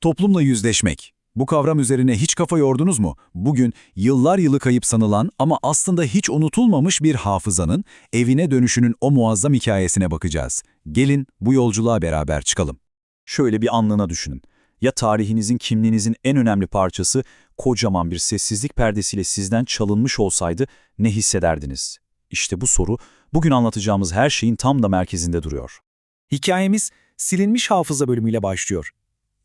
Toplumla yüzleşmek. Bu kavram üzerine hiç kafa yordunuz mu? Bugün yıllar yılı kayıp sanılan ama aslında hiç unutulmamış bir hafızanın evine dönüşünün o muazzam hikayesine bakacağız. Gelin bu yolculuğa beraber çıkalım. Şöyle bir anlığına düşünün. Ya tarihinizin, kimliğinizin en önemli parçası kocaman bir sessizlik perdesiyle sizden çalınmış olsaydı ne hissederdiniz? İşte bu soru bugün anlatacağımız her şeyin tam da merkezinde duruyor. Hikayemiz silinmiş hafıza bölümüyle başlıyor.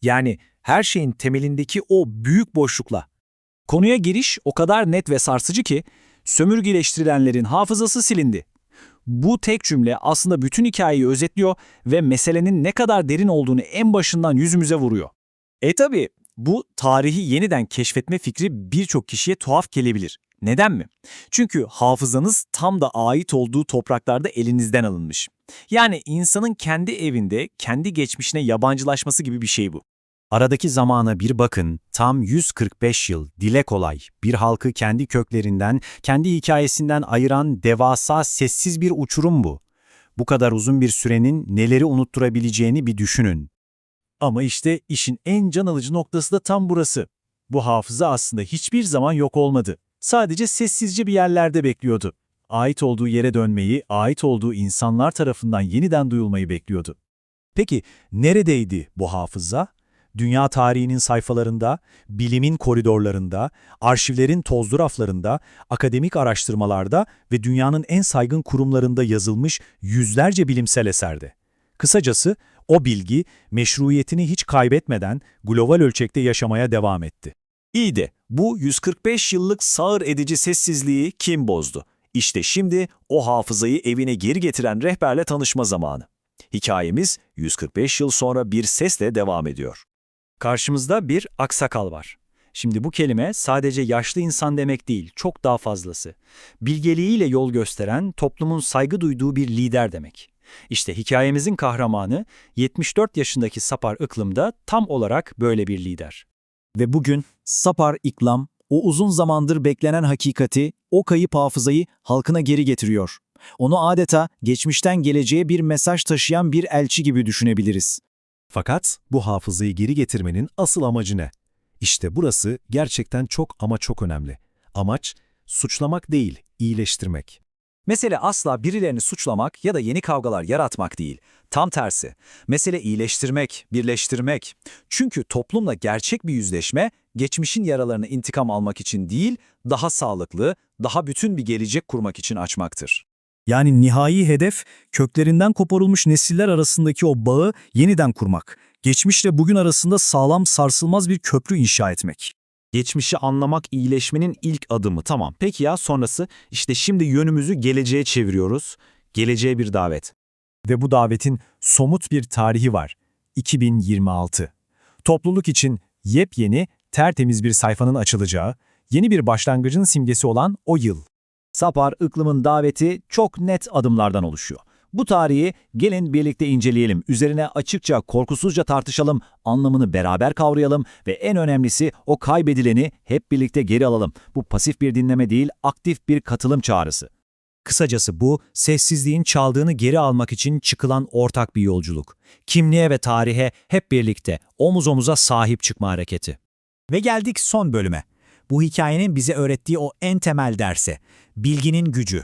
Yani her şeyin temelindeki o büyük boşlukla. Konuya giriş o kadar net ve sarsıcı ki sömürgeleştirilenlerin hafızası silindi. Bu tek cümle aslında bütün hikayeyi özetliyor ve meselenin ne kadar derin olduğunu en başından yüzümüze vuruyor. E tabi bu tarihi yeniden keşfetme fikri birçok kişiye tuhaf gelebilir. Neden mi? Çünkü hafızanız tam da ait olduğu topraklarda elinizden alınmış. Yani insanın kendi evinde, kendi geçmişine yabancılaşması gibi bir şey bu. Aradaki zamana bir bakın, tam 145 yıl, dile kolay, bir halkı kendi köklerinden, kendi hikayesinden ayıran devasa sessiz bir uçurum bu. Bu kadar uzun bir sürenin neleri unutturabileceğini bir düşünün. Ama işte işin en can alıcı noktası da tam burası. Bu hafıza aslında hiçbir zaman yok olmadı. Sadece sessizce bir yerlerde bekliyordu. Ait olduğu yere dönmeyi, ait olduğu insanlar tarafından yeniden duyulmayı bekliyordu. Peki neredeydi bu hafıza? Dünya tarihinin sayfalarında, bilimin koridorlarında, arşivlerin tozlu raflarında, akademik araştırmalarda ve dünyanın en saygın kurumlarında yazılmış yüzlerce bilimsel eserde. Kısacası o bilgi meşruiyetini hiç kaybetmeden global ölçekte yaşamaya devam etti. İyi de bu 145 yıllık sağır edici sessizliği kim bozdu? İşte şimdi o hafızayı evine geri getiren rehberle tanışma zamanı. Hikayemiz 145 yıl sonra bir sesle devam ediyor. Karşımızda bir aksakal var. Şimdi bu kelime sadece yaşlı insan demek değil, çok daha fazlası. Bilgeliğiyle yol gösteren, toplumun saygı duyduğu bir lider demek. İşte hikayemizin kahramanı 74 yaşındaki Sapar Iklim'da tam olarak böyle bir lider. Ve bugün Sapar İklam, o uzun zamandır beklenen hakikati, o kayıp hafızayı halkına geri getiriyor. Onu adeta geçmişten geleceğe bir mesaj taşıyan bir elçi gibi düşünebiliriz. Fakat bu hafızayı geri getirmenin asıl amacı ne? İşte burası gerçekten çok ama çok önemli. Amaç suçlamak değil, iyileştirmek. Mesele asla birilerini suçlamak ya da yeni kavgalar yaratmak değil. Tam tersi. Mesele iyileştirmek, birleştirmek. Çünkü toplumla gerçek bir yüzleşme, geçmişin yaralarını intikam almak için değil, daha sağlıklı, daha bütün bir gelecek kurmak için açmaktır. Yani nihai hedef, köklerinden koparılmış nesiller arasındaki o bağı yeniden kurmak. Geçmişle bugün arasında sağlam sarsılmaz bir köprü inşa etmek. Geçmişi anlamak iyileşmenin ilk adımı tamam. Peki ya sonrası? İşte şimdi yönümüzü geleceğe çeviriyoruz. Geleceğe bir davet. Ve bu davetin somut bir tarihi var. 2026. Topluluk için yepyeni, tertemiz bir sayfanın açılacağı, yeni bir başlangıcın simgesi olan o yıl. Sapar Iklim'in daveti çok net adımlardan oluşuyor. Bu tarihi gelin birlikte inceleyelim, üzerine açıkça, korkusuzca tartışalım, anlamını beraber kavrayalım ve en önemlisi o kaybedileni hep birlikte geri alalım. Bu pasif bir dinleme değil, aktif bir katılım çağrısı. Kısacası bu, sessizliğin çaldığını geri almak için çıkılan ortak bir yolculuk. Kimliğe ve tarihe hep birlikte omuz omuza sahip çıkma hareketi. Ve geldik son bölüme. Bu hikayenin bize öğrettiği o en temel derse, bilginin gücü.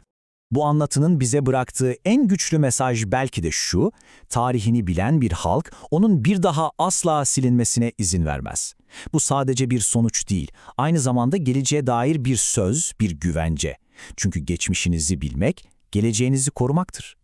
Bu anlatının bize bıraktığı en güçlü mesaj belki de şu, tarihini bilen bir halk onun bir daha asla silinmesine izin vermez. Bu sadece bir sonuç değil, aynı zamanda geleceğe dair bir söz, bir güvence. Çünkü geçmişinizi bilmek, geleceğinizi korumaktır.